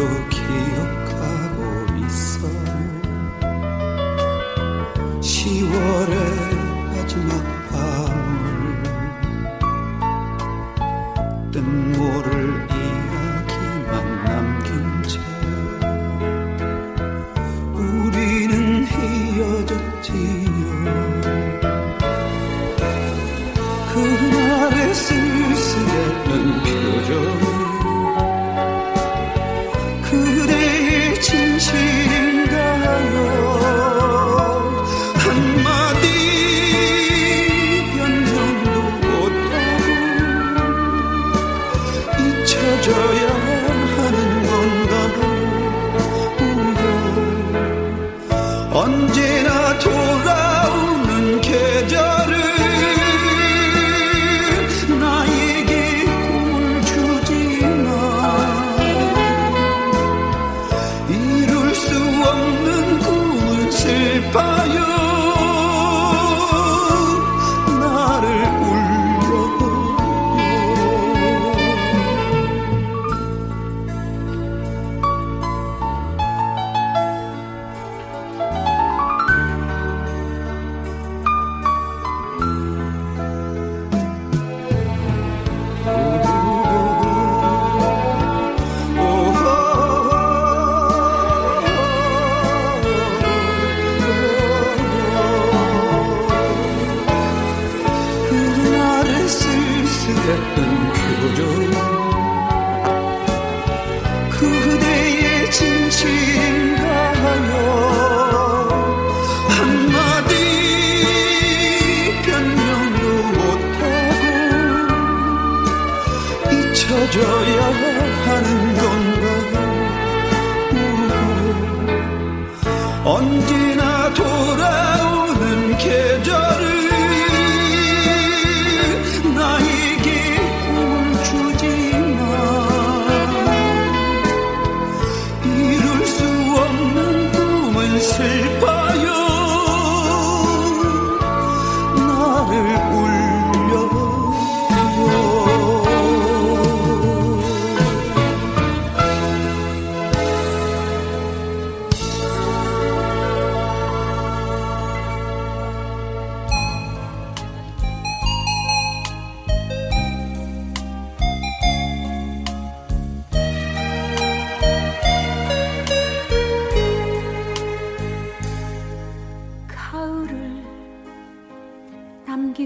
또 기억하고 있어요. 10월의 마지막 밤을 뜬모를 이야기만 남긴 채 우리는 헤어졌지요 그날의 쓸쓸했던 표정. 쓸쓸했던 표정 그대의 진실인가요 한마디 변명도 못하고 잊혀져야 하는 건가요 언제나 돌아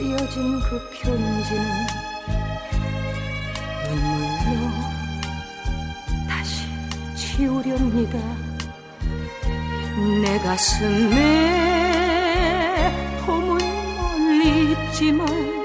쓰여진 그 편지는 눈물로 다시 지우렵니다. 내 가슴에 봄은 멀리 있지만